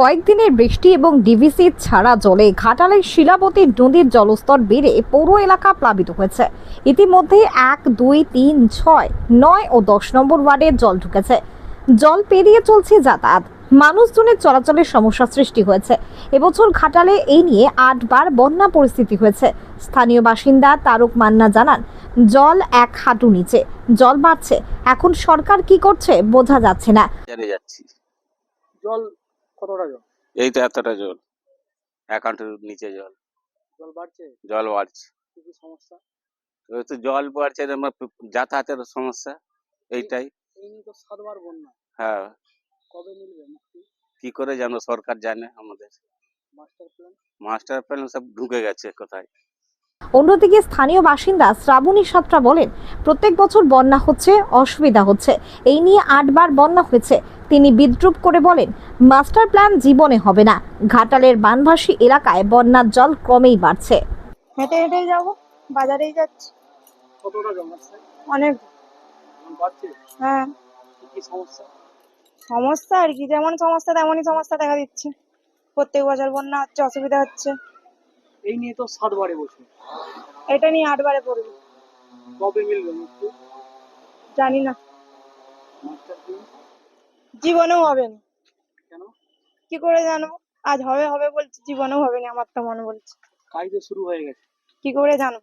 কয়েকদিনের বৃষ্টি এবং ডিভিসি ছাড়া জলে ঘাটালের শিলাবতী নদীর জলস্তর বেড়ে পৌর এলাকা প্লাবিত হয়েছে। ইতিমধ্যে এক দুই তিন ছয় নয় ও দশ নম্বর ওয়ার্ডে জল ঢুকেছে। জল পেরিয়ে চলছে যাতায়াত। মানুষজনের চলাচলের সমস্যা সৃষ্টি হয়েছে। এবছর ঘাটালে এই নিয়ে আটবার বন্যা পরিস্থিতি হয়েছে। স্থানীয় বাসিন্দা তারক মান্না জানান জল এক হাঁটু নিচে জল বাড়ছে। এখন সরকার কি করছে বোঝা যাচ্ছে না। জল কতটা জল? এই তো এতটা জল। অ্যাকাউন্টের নিচে জল। জল বাড়ছে? জল বাড়ছে। কি সমস্যা? তো জল বাড়ছে আমার যাতায়াতের সমস্যা এইটাই। তো সাতবার বন্যা। হ্যাঁ। কবে মিলবে কি করে জানো সরকার জানে আমাদের। Master plan? মাস্টার প্ল্যান সব ঢুকে গেছে কোথায়? অন্যদিকে স্থানীয় বাসিন্দা শ্রাবণী সাতরা বলেন প্রত্যেক বছর বন্যা হচ্ছে অসুবিধা হচ্ছে। এই নিয়ে আটবার বন্যা হয়েছে। তিনি বিদ্রুপ করে বলেন মাস্টার প্ল্যান জীবনে হবে না। ঘাটালের বানভাসী এলাকায় বন্যার জল ক্রমেই বাড়ছে। হেঁটে হেঁটেই যাব বাজারেই যাচ্ছি। কতটা জল অনেক। বাড়ছে? হ্যাঁ। কি কি সমস্যা? সমস্যা আর কি যেমন সমস্যা তেমনই সমস্যা দেখা দিচ্ছে। প্রত্যেক বছর বন্যা হচ্ছে অসুবিধা হচ্ছে। এই নিয়ে তো সাতবারে বসে এটা নিয়ে আটবারে পড়বে। কবে মিলবে মুক্তি জানি না। জীবনেও হবে না। কেন? কি করে জানো আজ হবে হবে বলছি জীবনেও হবে না আমার তো মনে বলছে কাজ তো শুরু হয়ে গেছে। কি করে জানব?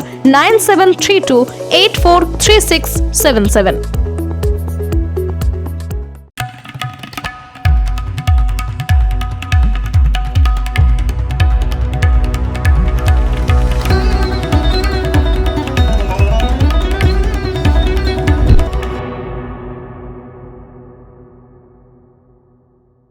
nine seven three two eight four three six seven seven